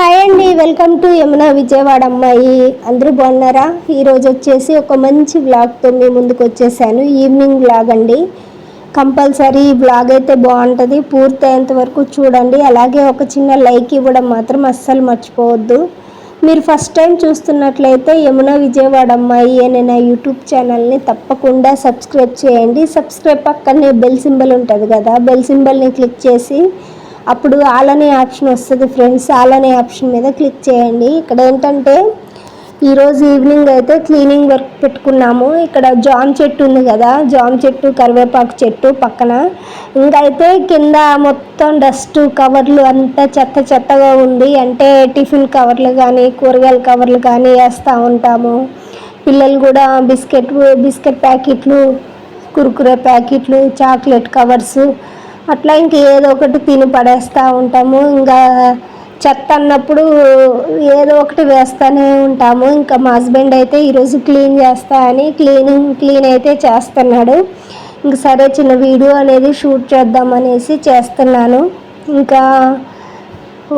Hi అండి welcome to Yamuna Vijayawada అమ్మాయి. అందరూ బాగున్నారా? ఈరోజు వచ్చేసి ఒక మంచి బ్లాగ్తో మీ ముందుకు వచ్చేసాను. ఈవినింగ్ బ్లాగ్ అండి. కంపల్సరీ ఈ వ్లాగ్ అయితే బాగుంటుంది. పూర్తయ్యేంత వరకు చూడండి. అలాగే ఒక చిన్న లైక్ ఇవ్వడం మాత్రం అస్సలు మర్చిపోవద్దు. మీరు ఫస్ట్ టైం చూస్తున్నట్లయితే యమున విజయవాడ అమ్మాయి అనే నా యూట్యూబ్ ఛానల్ని తప్పకుండా సబ్స్క్రైబ్ చేయండి. సబ్స్క్రైబ్ పక్కనే బెల్ సింబల్ ఉంటుంది కదా. బెల్ సింబల్ని క్లిక్ చేసి అప్పుడు ఆల్ అనే ఆప్షన్ వస్తుంది ఫ్రెండ్స్ ఆల్ అనే ఆప్షన్ మీద క్లిక్ చేయండి. ఇక్కడ ఏంటంటే ఈరోజు ఈవినింగ్ అయితే క్లీనింగ్ వర్క్ పెట్టుకున్నాము. ఇక్కడ జామ్ చెట్టు ఉంది కదా జామ్ చెట్టు కరివేపాకు చెట్టు పక్కన. ఇంకైతే కింద మొత్తం డస్ట్ కవర్లు అంతా చెత్త చెత్తగా ఉంది. అంటే టిఫిన్ కవర్లు కానీ కూరగాయల కవర్లు కానీ వేస్తూ ఉంటాము. పిల్లలు కూడా బిస్కెట్ బిస్కెట్ ప్యాకెట్లు కురుకురే ప్యాకెట్లు చాక్లెట్ కవర్స్ అట్లా ఇంక ఏదో ఒకటి తిని పడేస్తూ ఉంటాము. ఇంకా చెత్త అన్నప్పుడు ఏదో ఒకటి వేస్తూనే ఉంటాము. ఇంకా మా హస్బెండ్ అయితే ఈరోజు క్లీన్ చేస్తా అని క్లీనింగ్ క్లీన్ అయితే చేస్తున్నాడు. ఇంక సరే చిన్న వీడియో అనేది షూట్ చేద్దాం అనేసి చేస్తున్నాను. ఇంకా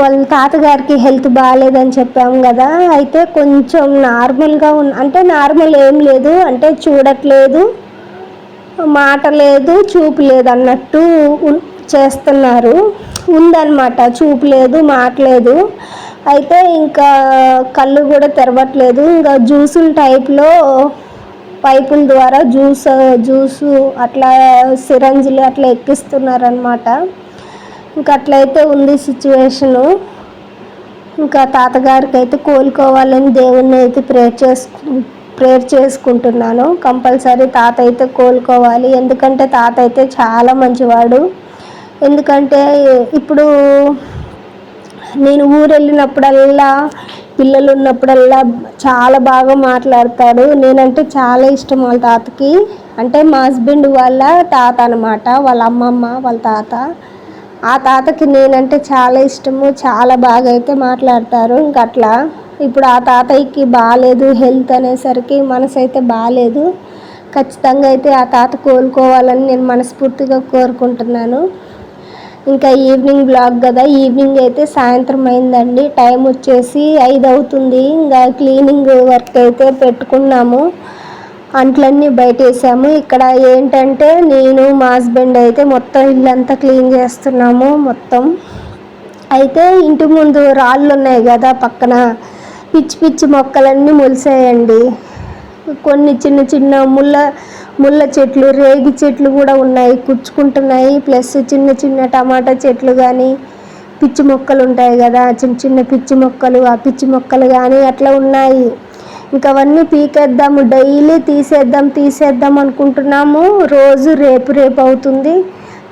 వాళ్ళ తాతగారికి హెల్త్ బాగాలేదని చెప్పాము కదా. అయితే కొంచెం నార్మల్గా ఉన్న అంటే నార్మల్ ఏం లేదు. అంటే చూడట్లేదు. మాట లేదు చూపు లేదు అన్నట్టు చేస్తున్నారు. ఉందన్నమాట చూపు లేదు మాట లేదు. అయితే ఇంకా కళ్ళు కూడా తెరవట్లేదు. ఇంకా జ్యూసుల టైప్లో పైపుల ద్వారా జ్యూస్ జ్యూసు అట్లా సిరంజులు అట్లా ఎక్కిస్తున్నారనమాట ఇంకా అట్లయితే ఉంది సిచ్యువేషను. ఇంకా తాతగారికి అయితే కోలుకోవాలని దేవుణ్ణి అయితే ప్రే చేసుకు ప్రేయర్ చేసుకుంటున్నాను. కంపల్సరీ తాత అయితే కోలుకోవాలి. ఎందుకంటే తాత అయితే చాలా మంచివాడు. ఎందుకంటే ఇప్పుడు నేను ఊరు వెళ్ళినప్పుడల్లా పిల్లలు ఉన్నప్పుడల్లా చాలా బాగా మాట్లాడతాడు. నేనంటే చాలా ఇష్టం వాళ్ళ తాతకి. అంటే మా హస్బెండ్ వాళ్ళ తాత అనమాట వాళ్ళ అమ్మమ్మ వాళ్ళ తాత. ఆ తాతకి నేనంటే చాలా ఇష్టము. చాలా బాగా అయితే మాట్లాడతారు. ఇంక అట్లా ఇప్పుడు ఆ తాతయ్యకి బాగాలేదు హెల్త్ అనేసరికి మనసు అయితే బాగాలేదు ఖచ్చితంగా అయితే ఆ తాత కోలుకోవాలని నేను మనస్ఫూర్తిగా కోరుకుంటున్నాను. ఇంకా ఈవినింగ్ బ్లాగ్ కదా ఈవినింగ్ అయితే సాయంత్రం అయిందండి. టైం వచ్చేసి ఐదు అవుతుంది. ఇంకా క్లీనింగ్ వర్క్ అయితే పెట్టుకున్నాము. అంట్లన్నీ బయట వేసాము ఇక్కడ ఏంటంటే నేను మా హస్బెండ్ అయితే మొత్తం ఇల్లంతా క్లీన్ చేస్తున్నాము మొత్తం. అయితే ఇంటి ముందు రాళ్ళు ఉన్నాయి కదా పక్కన. పిచ్చి పిచ్చి మొక్కలన్నీ మొలిసాయండి. కొన్ని చిన్న చిన్న ముళ్ళ ముళ్ళ చెట్లు రేగి చెట్లు కూడా ఉన్నాయి కుచ్చుకుంటున్నాయి. ప్లస్ చిన్న చిన్న టమాటా చెట్లు కానీ పిచ్చి మొక్కలు ఉంటాయి కదా చిన్న చిన్న పిచ్చి మొక్కలు ఆ పిచ్చి మొక్కలు కానీ అట్లా ఉన్నాయి. ఇంకా అవన్నీ పీకేద్దాము డైలీ తీసేద్దాం తీసేద్దాం అనుకుంటున్నాము. రోజు రేపు రేపు అవుతుంది.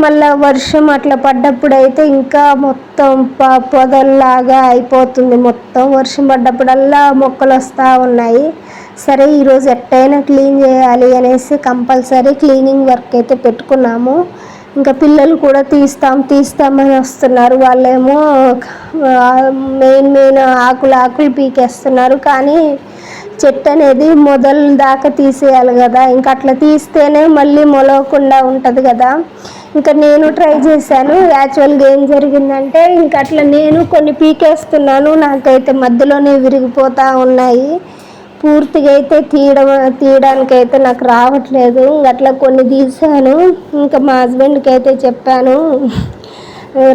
మళ్ళా వర్షం అట్లా పడ్డప్పుడు అయితే ఇంకా మొత్తం ప పొదల్లాగా అయిపోతుంది. మొత్తం వర్షం పడ్డప్పుడల్లా మొక్కలు వస్తూ ఉన్నాయి. సరే ఈరోజు ఎట్టయినా క్లీన్ చేయాలి అనేసి కంపల్సరీ క్లీనింగ్ వర్క్ అయితే పెట్టుకున్నాము. ఇంకా పిల్లలు కూడా తీస్తాం తీస్తామని వస్తున్నారు. వాళ్ళేమో మెయిన్ మెయిన్ ఆకులు ఆకులు పీకేస్తున్నారు. కానీ చెట్టు అనేది మొదలు దాకా తీసేయాలి కదా. ఇంకా అట్లా తీస్తేనే మళ్ళీ మొలవకుండా ఉంటుంది కదా. ఇంకా నేను ట్రై చేశాను. యాక్చువల్గా ఏం జరిగిందంటే ఇంకా అట్లా నేను కొన్ని పీకేస్తున్నాను. నాకైతే మధ్యలోనే విరిగిపోతూ ఉన్నాయి. పూర్తిగా అయితే తీయడం తీయడానికి అయితే నాకు రావట్లేదు. అట్లా కొన్ని తీసాను ఇంకా మా హస్బెండ్కి అయితే చెప్పాను.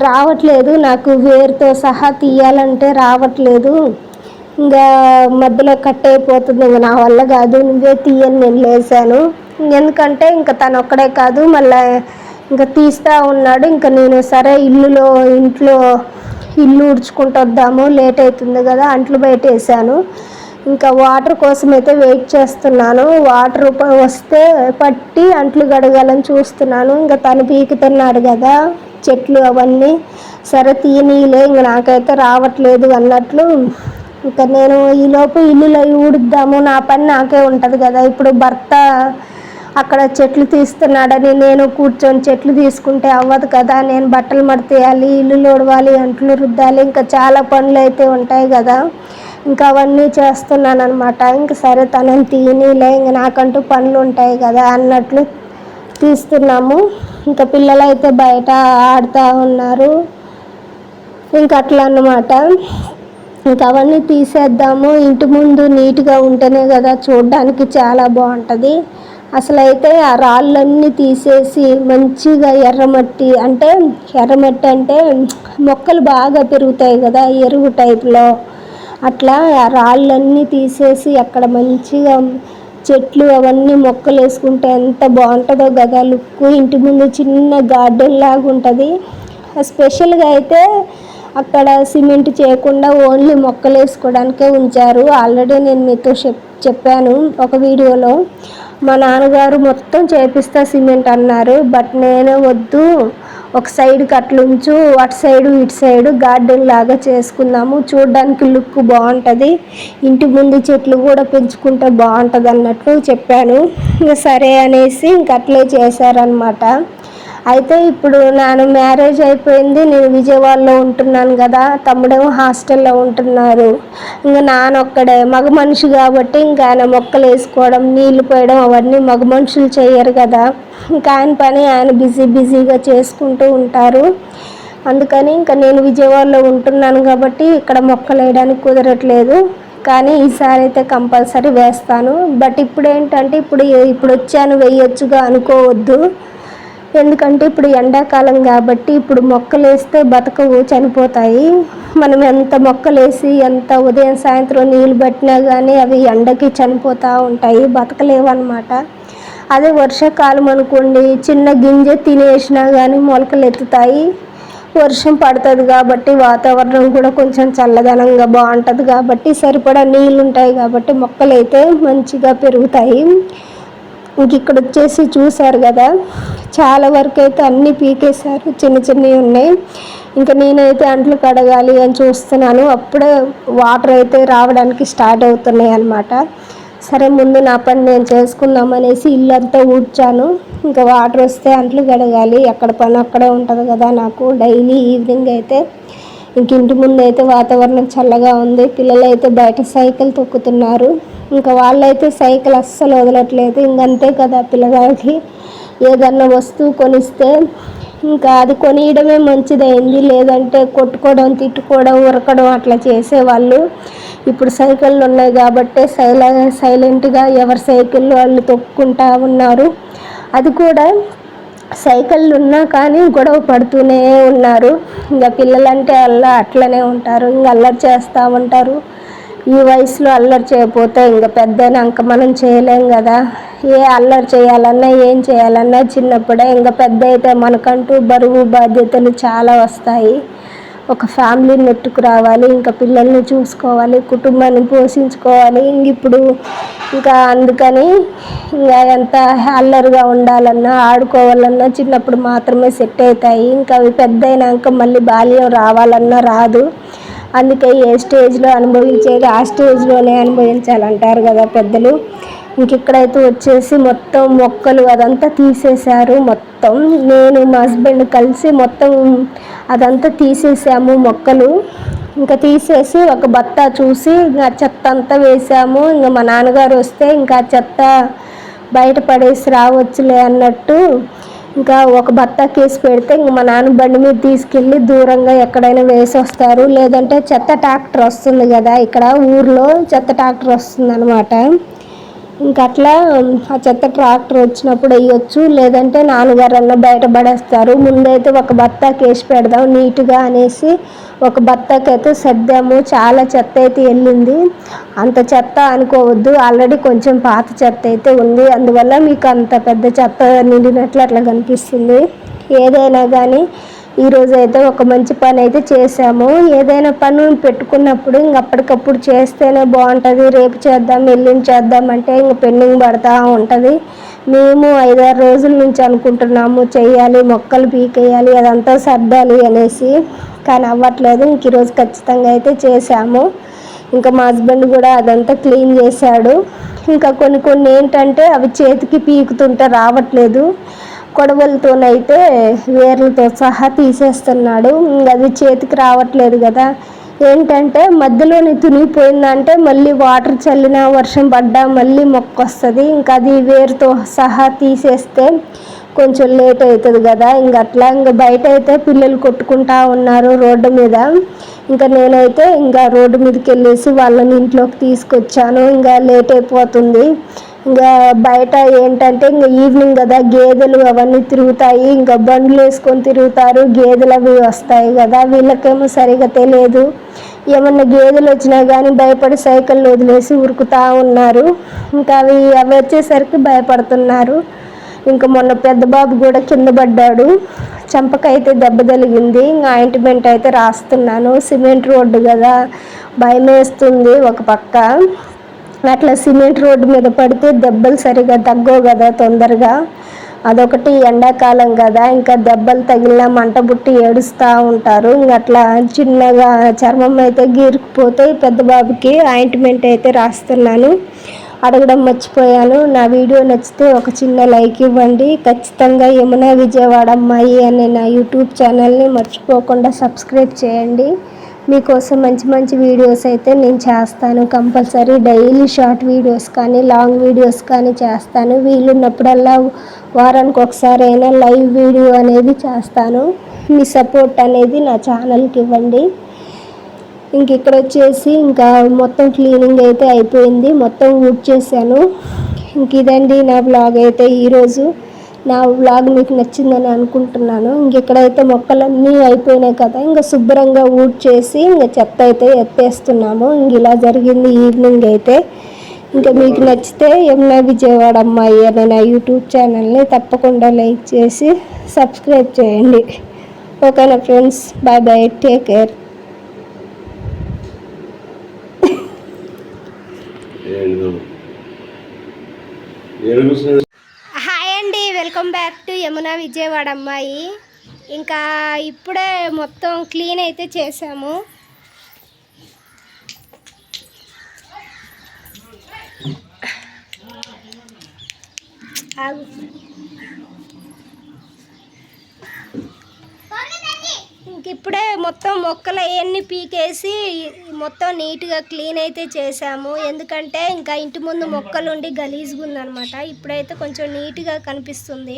రావట్లేదు. నాకు వేరుతో సహా తీయాలంటే రావట్లేదు. ఇంకా మధ్యలో కట్ అయిపోతుంది ఇంకా నా వల్ల కాదు నువ్వే తీయని నేను లేసాను. ఎందుకంటే ఇంకా తను ఒక్కడే కాదు మళ్ళీ ఇంకా తీస్తూ ఉన్నాడు. ఇంకా నేను సరే ఇల్లులో ఇంట్లో ఇల్లు ఉడుచుకుంటూ వద్దాము లేట్ అవుతుంది కదా అంట్లు బయట వేసాను. ఇంకా వాటర్ కోసం అయితే వెయిట్ చేస్తున్నాను. వాటర్ వస్తే పట్టి అంట్లు గడగాలని చూస్తున్నాను. ఇంకా తను పీకుతున్నాడు కదా చెట్లు అవన్నీ. సరే తీయనీలే ఇంక నాకైతే రావట్లేదు అన్నట్లు ఇంకా నేను ఈలోపు ఇల్లులో ఊడుద్దాము నా పని నాకే ఉంటుంది కదా. ఇప్పుడు భర్త అక్కడ చెట్లు తీస్తున్నాడని నేను కూర్చొని చెట్లు తీసుకుంటే అవ్వదు కదా. నేను బట్టలు మడతేయాలి ఇల్లు లోడవాలి అంట్లు రుద్దాలి ఇంకా చాలా పనులు అయితే ఉంటాయి కదా. ఇంకా అవన్నీ చేస్తున్నాను అనమాట ఇంక సరే తనని తీయనిలే ఇంక నాకంటూ పనులు ఉంటాయి కదా అన్నట్లు తీస్తున్నాము. ఇంకా పిల్లలు అయితే బయట ఆడుతూ ఉన్నారు. ఇంకా అట్లా అన్నమాట. ఇంకా అవన్నీ తీసేద్దాము. ఇంటి ముందు నీట్గా ఉంటేనే కదా చూడడానికి చాలా బాగుంటుంది. అసలు అయితే ఆ రాళ్ళన్నీ తీసేసి మంచిగా ఎర్రమట్టి అంటే ఎర్రమట్టి అంటే మొక్కలు బాగా పెరుగుతాయి కదా ఎరువు టైప్లో. అట్లా ఆ రాళ్ళన్నీ తీసేసి అక్కడ మంచిగా చెట్లు అవన్నీ మొక్కలు వేసుకుంటే ఎంత బాగుంటుందో కదా లుక్ ఇంటి ముందు చిన్న గార్డెన్ లాగా ఉంటుంది స్పెషల్గా అయితే అక్కడ సిమెంట్ చేయకుండా ఓన్లీ మొక్కలు వేసుకోవడానికే ఉంచారు. ఆల్రెడీ నేను మీతో చెప్ చెప్పాను ఒక వీడియోలో. మా నాన్నగారు మొత్తం చేపిస్తా సిమెంట్ అన్నారు. బట్ నేనే వద్దు ఒక సైడ్ కట్లుంచు అటు సైడు ఇటు సైడు గార్డెన్ లాగా చేసుకుందాము. చూడడానికి లుక్ బాగుంటుంది. ఇంటి ముందు చెట్లు కూడా పెంచుకుంటే బాగుంటుంది అన్నట్లు చెప్పాను. ఇంకా సరే అనేసి ఇంక అట్లే చేశారనమాట అయితే ఇప్పుడు నాను మ్యారేజ్ అయిపోయింది నేను విజయవాడలో ఉంటున్నాను కదా తమ్ముడేమో హాస్టల్లో ఉంటున్నారు. ఇంకా నానొక్కడే మగ మనిషి కాబట్టి ఇంకా ఆయన మొక్కలు వేసుకోవడం నీళ్ళు పోయడం అవన్నీ మగ మనుషులు చేయరు కదా. ఇంకా ఆయన పని ఆయన బిజీ బిజీగా చేసుకుంటూ ఉంటారు. అందుకని ఇంకా నేను విజయవాడలో ఉంటున్నాను కాబట్టి ఇక్కడ మొక్కలు వేయడానికి కుదరట్లేదు. కానీ ఈసారి అయితే కంపల్సరీ వేస్తాను. బట్ ఇప్పుడు ఏంటంటే ఇప్పుడు ఇప్పుడు వచ్చాను వేయొచ్చుగా అనుకోవద్దు. ఎందుకంటే ఇప్పుడు ఎండాకాలం కాబట్టి ఇప్పుడు మొక్కలు వేస్తే బతకవు చనిపోతాయి. మనం ఎంత మొక్కలు వేసి ఎంత ఉదయం సాయంత్రం నీళ్ళు పట్టినా కానీ అవి ఎండకి చనిపోతూ ఉంటాయి బతకలేవు అనమాట అదే వర్షాకాలం అనుకోండి చిన్న గింజ తినేసినా కానీ మొలకలు ఎత్తుతాయి. వర్షం పడుతుంది కాబట్టి వాతావరణం కూడా కొంచెం చల్లదనంగా బాగుంటుంది కాబట్టి సరిపడా నీళ్ళు ఉంటాయి కాబట్టి మొక్కలు అయితే మంచిగా పెరుగుతాయి. ఇంక ఇక్కడ వచ్చేసి చూసారు కదా చాలా వరకు అయితే అన్నీ పీకేశారు. చిన్న చిన్నవి ఉన్నాయి. ఇంకా నేనైతే అంట్లు కడగాలి అని చూస్తున్నాను. అప్పుడే వాటర్ అయితే రావడానికి స్టార్ట్ అవుతున్నాయి అనమాట సరే ముందు నా పని నేను చేసుకుందాం అనేసి ఇల్లు అంతా ఊడ్చాను. ఇంకా వాటర్ వస్తే అంట్లు కడగాలి. ఎక్కడ పని అక్కడే ఉంటుంది కదా నాకు. డైలీ ఈవినింగ్ అయితే ఇంక ఇంటి ముందు అయితే వాతావరణం చల్లగా ఉంది. పిల్లలు అయితే బయట సైకిల్ తొక్కుతున్నారు. ఇంకా వాళ్ళైతే సైకిల్ అస్సలు వదలట్లేదు. ఇంకంతే కదా పిల్లగాడికి. ఏదన్నా వస్తువు కొనిస్తే ఇంకా అది కొనియడమే మంచిదైంది. లేదంటే కొట్టుకోవడం తిట్టుకోవడం ఉరకడం అట్లా చేసేవాళ్ళు ఇప్పుడు సైకిళ్ళు ఉన్నాయి కాబట్టి సైల సైలెంట్గా ఎవరి సైకిళ్ళు వాళ్ళు తొక్కుంటా ఉన్నారు. అది కూడా సైకిళ్ళు ఉన్నా కానీ గొడవ పడుతూనే ఉన్నారు. ఇంకా పిల్లలంటే అలా అట్లనే ఉంటారు. ఇంకా అల్లరి చేస్తూ ఉంటారు. ఈ వయసులో అల్లరి చేయకపోతే ఇంకా పెద్దయినాక మనం చేయలేం కదా. ఏ అల్లరి చేయాలన్నా ఏం చేయాలన్నా చిన్నప్పుడే ఇంకా పెద్ద అయితే మనకంటూ బరువు బాధ్యతలు చాలా వస్తాయి. ఒక ఫ్యామిలీని నెట్టుకు రావాలి ఇంకా పిల్లల్ని చూసుకోవాలి కుటుంబాన్ని పోషించుకోవాలి. ఇంక ఇప్పుడు ఇంకా అందుకని ఇంకా ఎంత అల్లరిగా ఉండాలన్నా ఆడుకోవాలన్నా చిన్నప్పుడు మాత్రమే సెట్ అవుతాయి. ఇంకా అవి పెద్ద అయినాక మళ్ళీ బాల్యం రావాలన్నా రాదు. అందుకే ఏ స్టేజ్లో అనుభవించేది ఆ స్టేజ్లోనే అనుభవించాలంటారు కదా పెద్దలు. ఇంక ఇక్కడైతే వచ్చేసి మొత్తం మొక్కలు అదంతా తీసేశారు. మొత్తం నేను మా హస్బెండ్ కలిసి మొత్తం అదంతా తీసేసాము మొక్కలు. ఇంకా తీసేసి ఒక బత్త చూసి ఇంకా చెత్త అంతా వేసాము. ఇంకా మా నాన్నగారు వస్తే ఇంకా చెత్త బయట పడేసి రావచ్చులే అన్నట్టు ఇంకా ఒక బత్త కేసు పెడితే ఇంక మా నాన్న బండి మీద తీసుకెళ్ళి దూరంగా ఎక్కడైనా వేసి వస్తారు లేదంటే చెత్త ట్రాక్టర్ వస్తుంది కదా ఇక్కడ ఊర్లో చెత్త ట్రాక్టర్ వస్తుంది అనమాట ఇంక అట్లా ఆ చెత్త ట్రాక్టర్ వచ్చినప్పుడు వేయొచ్చు లేదంటే నాన్నగారు బయట పడేస్తారు. ముందైతే ఒక బత్తాకి కేసి పెడదాం నీట్గా అనేసి ఒక బత్తాకైతే సర్దాము. చాలా చెత్త అయితే వెళ్ళింది. అంత చెత్త అనుకోవద్దు ఆల్రెడీ కొంచెం పాత చెత్త అయితే ఉంది. అందువల్ల మీకు అంత పెద్ద చెత్త నిండినట్లు అట్లా కనిపిస్తుంది. ఏదైనా కానీ ఈరోజు అయితే ఒక మంచి పని అయితే చేసాము ఏదైనా పని పెట్టుకున్నప్పుడు ఇంక అప్పటికప్పుడు చేస్తేనే బాగుంటుంది. రేపు చేద్దాం ఎల్లుండి చేద్దాం అంటే ఇంక పెండింగ్ పడతా ఉంటుంది. మేము ఐదారు రోజుల నుంచి అనుకుంటున్నాము చేయాలి మొక్కలు పీకేయాలి అదంతా సర్దాలి అనేసి. కానీ అవ్వట్లేదు. ఇంక ఈరోజు ఖచ్చితంగా అయితే చేసాము ఇంకా మా హస్బెండ్ కూడా అదంతా క్లీన్ చేశాడు. ఇంకా కొన్ని కొన్ని ఏంటంటే అవి చేతికి పీకుతుంటే రావట్లేదు. కొడవలతోనైతే వేర్లతో సహా తీసేస్తున్నాడు. అది చేతికి రావట్లేదు కదా. ఏంటంటే మధ్యలోని తునిగిపోయిందంటే మళ్ళీ వాటర్ చల్లినా వర్షం పడ్డా మళ్ళీ మొక్క వస్తుంది ఇంకా అది వేరుతో సహా తీసేస్తే కొంచెం లేట్ అవుతుంది కదా. ఇంక అట్లా ఇంక బయట అయితే పిల్లలు కొట్టుకుంటా ఉన్నారు రోడ్డు మీద. ఇంకా నేనైతే ఇంకా రోడ్డు మీదకి వెళ్ళేసి వాళ్ళని ఇంట్లోకి తీసుకొచ్చాను. ఇంకా లేట్ అయిపోతుంది. ఇంకా బయట ఏంటంటే ఇంకా ఈవినింగ్ కదా గేదెలు అవన్నీ తిరుగుతాయి ఇంకా బండ్లు వేసుకొని తిరుగుతారు గేదెలు అవి వస్తాయి కదా వీళ్ళకేమో సరిగా తెలియదు. ఏమన్నా గేదెలు వచ్చినా కానీ భయపడి సైకిల్ వదిలేసి ఉరుకుతా ఉన్నారు. ఇంకా అవి అవి వచ్చేసరికి భయపడుతున్నారు. ఇంకా మొన్న పెద్ద బాబు కూడా కింద పడ్డాడు. చంపకైతే దెబ్బ తగిలింది. ఇంకా ఆయింట్మెంట్ అయితే రాస్తున్నాను. సిమెంట్ రోడ్డు కదా భయం వేస్తుంది ఒక పక్క. అట్లా సిమెంట్ రోడ్డు మీద పడితే దెబ్బలు సరిగా తగ్గవు కదా తొందరగా. అదొకటి ఎండాకాలం కదా ఇంకా దెబ్బలు తగిలిన మంట బుట్టి ఏడుస్తూ ఉంటారు. అట్లా చిన్నగా చర్మం అయితే గీరుకుపోతే పెద్ద బాబుకి ఆయింట్మెంట్ అయితే రాస్తున్నాను. అడగడం మర్చిపోయాను. నా వీడియో నచ్చితే ఒక చిన్న లైక్ ఇవ్వండి. ఖచ్చితంగా యమున విజయవాడ అమ్మాయి అనే నా యూట్యూబ్ ఛానల్ని మర్చిపోకుండా సబ్స్క్రైబ్ చేయండి. మీకోసం మంచి మంచి వీడియోస్ అయితే నేను చేస్తాను. కంపల్సరీ డైలీ షార్ట్ వీడియోస్ కానీ లాంగ్ వీడియోస్ కానీ చేస్తాను. వీలున్నప్పుడల్లా వారానికి ఒకసారి అయినా లైవ్ వీడియో అనేది చేస్తాను. మీ సపోర్ట్ అనేది నా ఛానల్కి ఇవ్వండి. ఇంక ఇక్కడ వచ్చేసి ఇంకా మొత్తం క్లీనింగ్ అయితే అయిపోయింది. మొత్తం వుడ్ చేశాను ఇంక ఇదండి నా బ్లాగ్ అయితే ఈరోజు. నా వ్లాగ్ మీకు నచ్చిందని అనుకుంటున్నాను. ఇంకెక్కడైతే మొక్కలన్నీ అయిపోయినాయి కదా ఇంకా శుభ్రంగా ఊడ్ చేసి ఇంకా చెత్త అయితే ఎత్తేస్తున్నాము. ఇంక ఇలా జరిగింది ఈవినింగ్ అయితే. ఇంకా మీకు నచ్చితే యమునా విజయవాడ అమ్మాయి అనే నా యూట్యూబ్ ఛానల్ని తప్పకుండా లైక్ చేసి సబ్స్క్రైబ్ చేయండి. ఓకేనా friends? Bye bye. Take care. ఏడుగు ఏడుగు welcome back to Yamuna Vijayawada అమ్మాయి ఇంకా ఇప్పుడే మొత్తం క్లీన్ అయితే చేసాము ఆగు. మనకి ఇప్పుడే మొత్తం మొక్కలు అవన్నీ పీకేసి మొత్తం నీట్గా క్లీన్ అయితే చేసాము ఎందుకంటే ఇంకా ఇంటి ముందు మొక్కలు ఉండి గలీజ్గా ఉందన్నమాట. ఇప్పుడైతే కొంచెం నీట్గా కనిపిస్తుంది.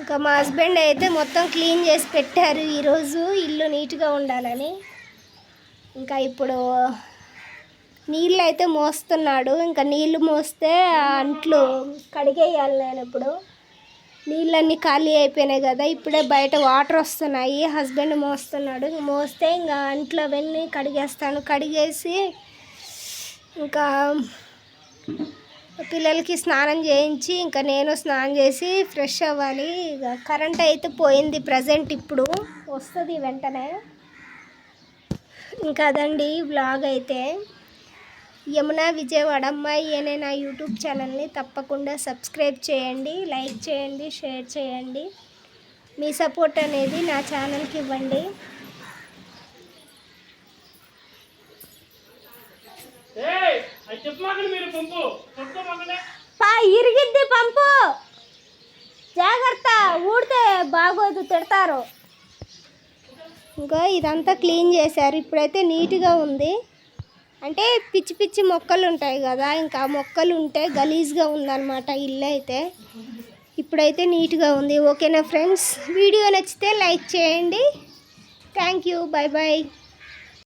ఇంకా మా హస్బెండ్ అయితే మొత్తం క్లీన్ చేసి పెట్టారు ఈరోజు ఇల్లు నీట్గా ఉండాలని. ఇంకా ఇప్పుడు నీళ్ళు అయితే మోస్తున్నాడు. ఇంకా నీళ్ళు మోస్తే అంట్లు కడిగేయాలి నేను ఇప్పుడు. నీళ్ళన్నీ ఖాళీ అయిపోయినాయి కదా ఇప్పుడే బయట వాటర్ వస్తున్నాయి హస్బెండ్ మోస్తున్నాడు. మోస్తే ఇంకా ఇంట్లో వెళ్ళి కడిగేస్తాను. కడిగేసి ఇంకా పిల్లలకి స్నానం చేయించి ఇంకా నేను స్నానం చేసి ఫ్రెష్ అవ్వాలి. ఇక కరెంట్ అయితే పోయింది ప్రజెంట్ ఇప్పుడు. వస్తుంది వెంటనే. ఇంకా అదండి బ్లాగ్ అయితే. యమున విజయవాడ అమ్మాయి అనే నా యూట్యూబ్ ఛానల్ని తప్పకుండా సబ్స్క్రైబ్ చేయండి లైక్ చేయండి షేర్ చేయండి. మీ సపోర్ట్ అనేది నా ఛానల్కి ఇవ్వండి. పా ఇరిగిద్ది పంపు. జాగ్రత్త ఊడితే బాగోదు తిడతారు. ఇంకా ఇదంతా క్లీన్ చేశారు. ఇప్పుడైతే నీట్గా ఉంది. అంటే పిచ్చి పిచ్చి మొక్కలు ఉంటాయి కదా ఇంకా మొక్కలు ఉంటే గలీజ్గా ఉందన్నమాట ఇల్లు అయితే ఇప్పుడైతే నీట్గా ఉంది. ఓకేనా ఫ్రెండ్స్? వీడియో నచ్చితే లైక్ చేయండి. Thank you. Bye bye